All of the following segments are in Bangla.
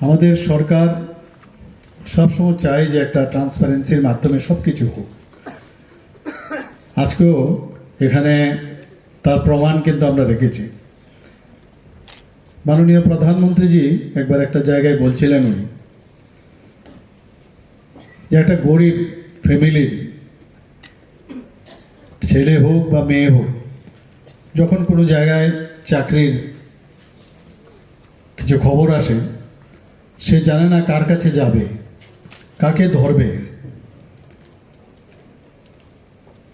আমাদের সরকার সবসময় চায় যে একটা ট্রান্সপারেন্সির মাধ্যমে সব কিছু হোক। আজকেও এখানে তার প্রমাণ কিন্তু আমরা রেখেছি। মাননীয় প্রধানমন্ত্রীজি একবার একটা জায়গায় বলছিলেন উনি যে একটা গরিব ফ্যামিলির ছেলে হোক বা মেয়ে হোক, যখন কোনো জায়গায় চাকরির কিছু খবর আসে সে জানে না কার কাছে যাবে, কাকে ধরবে।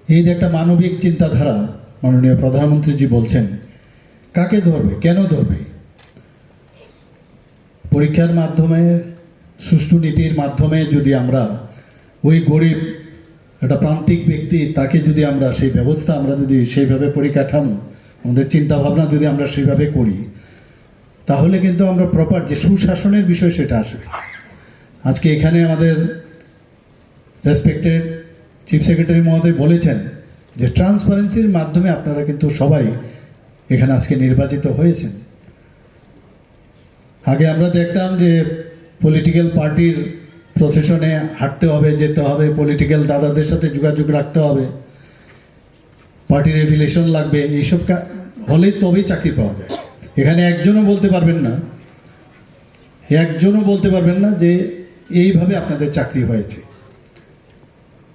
এই যে একটা মানবিক চিন্তাধারা, মাননীয় প্রধানমন্ত্রীজি বলছেন। কাকে ধরবে, কেন ধরবে? পরীক্ষার মাধ্যমে, সুষ্ঠু নীতির মাধ্যমে যদি আমরা ওই গরিব, একটা প্রান্তিক ব্যক্তি, তাকে যদি আমরা সেই ব্যবস্থা আমরা যদি সেইভাবে পরিকাঠামো, আমাদের চিন্তাভাবনা যদি আমরা সেইভাবে করি তাহলে কিন্তু আমরা প্রপার যে সুশাসনের বিষয় সেটা আসবে। আজকে এখানে আমাদের রেসপেক্টেড চিফ সেক্রেটারি মহোদয় বলেছেন যে ট্রান্সপারেন্সির মাধ্যমে আপনারা কিন্তু সবাই এখানে আজকে নির্বাচিত হয়েছেন। আগে আমরা দেখতাম যে পলিটিক্যাল পার্টির প্রসেশনে হাঁটতে হবে, যেতে হবে পলিটিক্যাল দাদাদের সাথে যোগাযোগ রাখতে হবে পার্টির এফিলেশন লাগবে, এইসব হলেই তবেই চাকরি পাওয়া যায়। এখানে একজনও বলতে পারবেন না। একজনও বলতে পারবেন না যে এইভাবে আপনাদের চাকরি হয়েছে।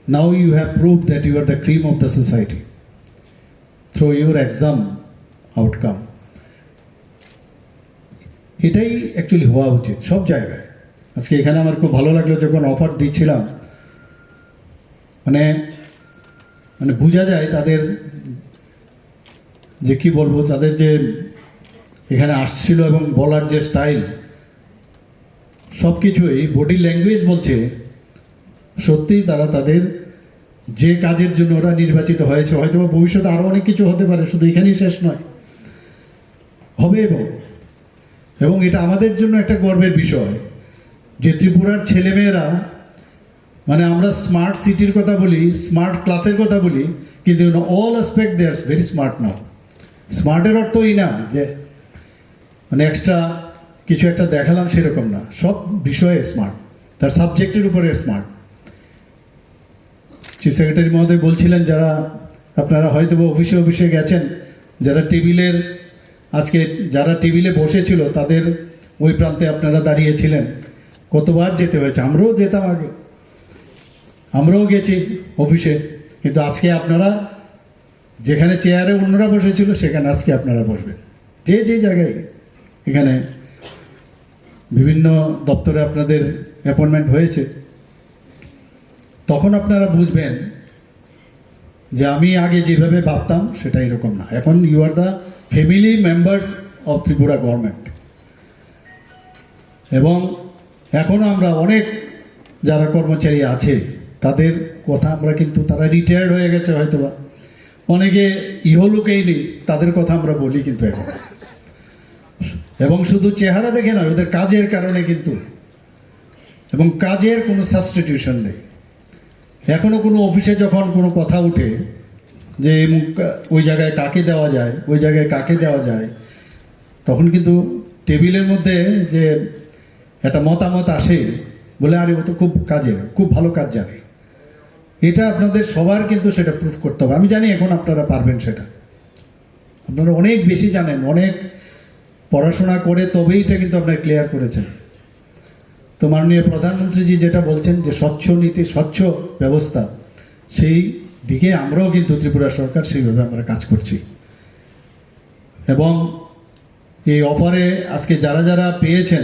Now you have proved that you are the cream of the society through your exam outcome এটাই অ্যাকচুয়ালি হওয়া উচিত, সব জায়গায়। আজকে এখানে আমার খুব ভালো লাগল যখন অফার দিচ্ছিলাম। মানে মানে বোঝা যায় তাদের যে কি বলব, তাদের যে এখানে আসছিল এবং বলার যে স্টাইল সব কিছুই বডি ল্যাঙ্গুয়েজ বলছে। সত্যিই তারা তাদের যে কাজের জন্য ওরা নির্বাচিত হয়েছে হয়তো ভবিষ্যতে আরও অনেক কিছু হতে পারে, শুধু এখানেই শেষ নয়। হবে এবং এবং এটা আমাদের জন্য একটা গর্বের বিষয় যে ত্রিপুরার ছেলেমেয়েরা মানে আমরা স্মার্ট সিটির কথা বলি স্মার্ট ক্লাসের কথা বলি, কিন্তু all aspect they are very smart now স্মার্টের অর্থ অর্থই না যে মানে এক্সট্রা কিছু একটা দেখালাম সেরকম না। সব বিষয়ে স্মার্ট তার সাবজেক্টের উপরে স্মার্ট চিফ সেক্রেটারি মহোদয় বলছিলেন যারা, আপনারা হয়তো অফিসে অফিসে গেছেন, যারা টেবিলের, আজকে যারা টেবিলে বসেছিল, তাদের ওই প্রান্তে আপনারা দাঁড়িয়েছিলেন। কতবার যেতে হয়েছে? আমরাও যেতাম আগে। আমরাও গেছি অফিসে কিন্তু আজকে আপনারা, যেখানে চেয়ারে অন্যরা বসেছিল, সেখানে আজকে আপনারা বসবেন। যে যে জায়গায় এখানে বিভিন্ন দপ্তরে আপনাদের অ্যাপয়েন্টমেন্ট হয়েছে। তখন আপনারা বুঝবেন যে আমি আগে যেভাবে ভাবতাম সেটা এরকম না। এখন you are the family members of Tripura government এবং এখনও আমরা অনেক যারা কর্মচারী আছে, তাদের কথা আমরা কিন্তু তারা রিটায়ার্ড হয়ে গেছে হয়তোবা। অনেকে ইহলোকেই নেই, তাদের কথা আমরা বলি কিন্তু এখন। এবং শুধু চেহারা দেখে নয়, ওদের কাজের কারণে কিন্তু। এবং কাজের কোনো সাবস্টিটিউশন নেই। এখনও কোনো অফিসে যখন কোনো কথা উঠে যে ওই জায়গায় কাকে দেওয়া যায়, ওই জায়গায় কাকে দেওয়া যায়, তখন কিন্তু টেবিলের মধ্যে যে একটা মতামত আসে, বলে আরে ও তো খুব কাজের খুব ভালো কাজ জানে। এটা আপনাদের সবার কিন্তু সেটা প্রুফ করতে হবে। আমি জানি এখন আপনারা পারবেন সেটা। আপনারা অনেক বেশি জানেন, অনেক পড়াশোনা করে তবেই এটা কিন্তু আপনারা ক্লিয়ার করেছেন। তো মাননীয় প্রধানমন্ত্রীজি যেটা বলছেন যে স্বচ্ছ নীতি, স্বচ্ছ ব্যবস্থা, সেই দিকে আমরাও কিন্তু ত্রিপুরা সরকার সেইভাবে আমরা কাজ করছি। এবং এই অফারে আজকে যারা যারা পেয়েছেন,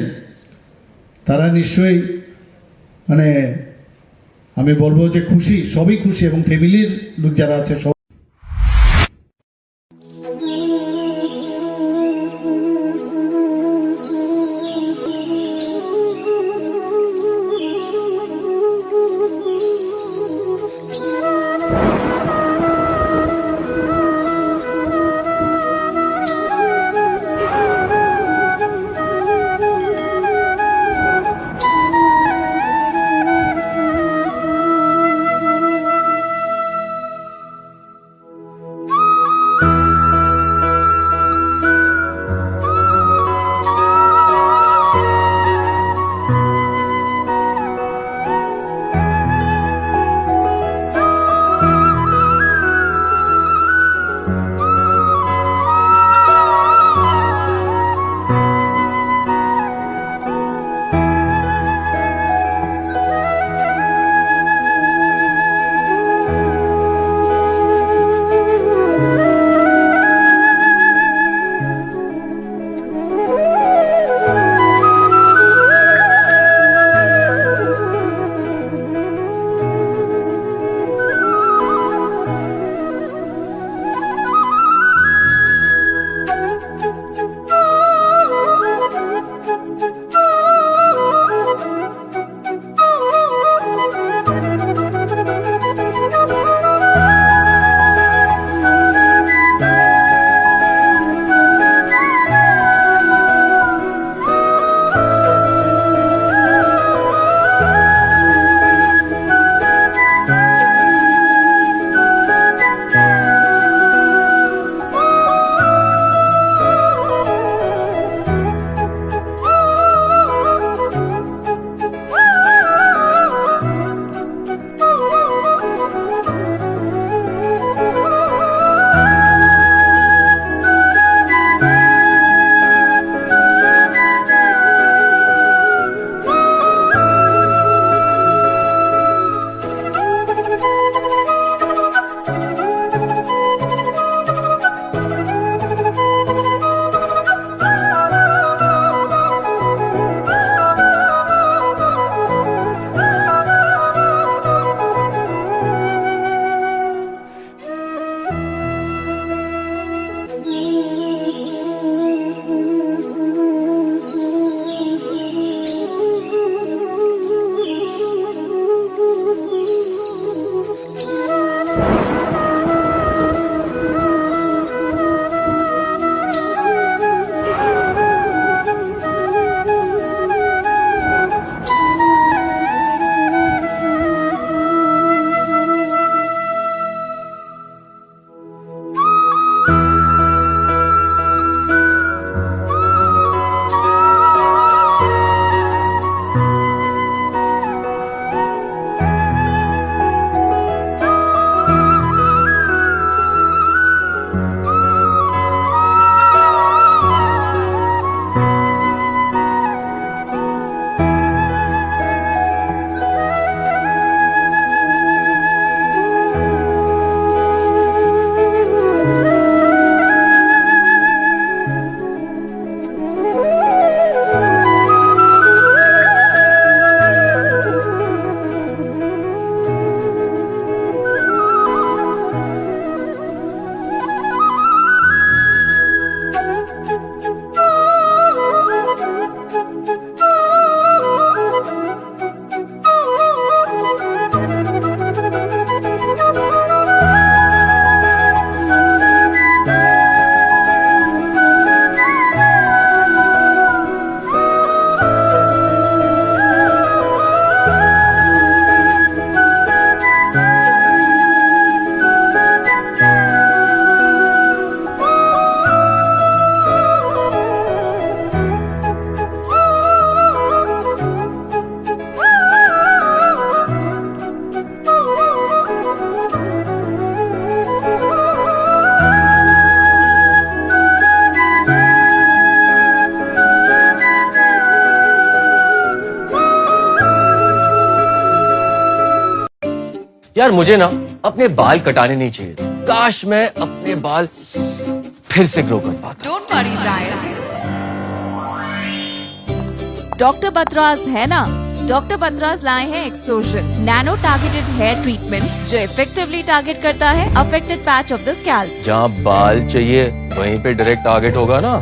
তারা নিশ্চয়ই মানে আমি বলব যে খুশি, সবই খুশি এবং ফ্যামিলির লোক যারা আছে সব यार मुझे ना अपने बाल कटाने नहीं चाहिए थे। काश मैं अपने बाल फिर से ग्रो कर पाता। डोंट वरी डॉक्टर बतराज है ना? डॉक्टर बतराज लाए हैं Exogen nano targeted hair treatment जो इफेक्टिवली टारगेट करता है affected patch of the scalp जहाँ बाल चाहिए वहीं पे डायरेक्ट टारगेट होगा ना।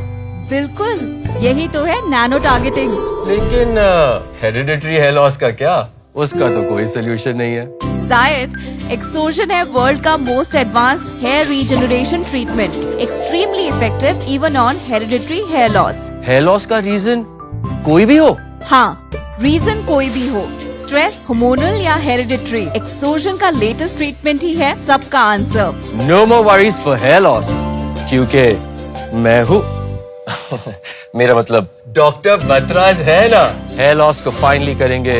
बिल्कुल। यही तो है नैनो टारगेटिंग लेकिन हेरिडिटरी हेयर लॉस का क्या? उसका तो कोई सोल्यूशन नहीं है। शायद एक्सोजन है वर्ल्ड का most advanced hair regeneration treatment extremely effective even on hereditary hair loss hair loss का रीजन कोई भी हो? हाँ रीजन कोई भी हो. स्ट्रेस हार्मोनल या हेरिडिटरी एक्सोजन का लेटेस्ट ट्रीटमेंट ही है सबका answer no more worries for hair loss क्योंकि मैं हूँ। मेरा मतलब डॉक्टर बतराज है ना? हेयर लॉस को फाइनली करेंगे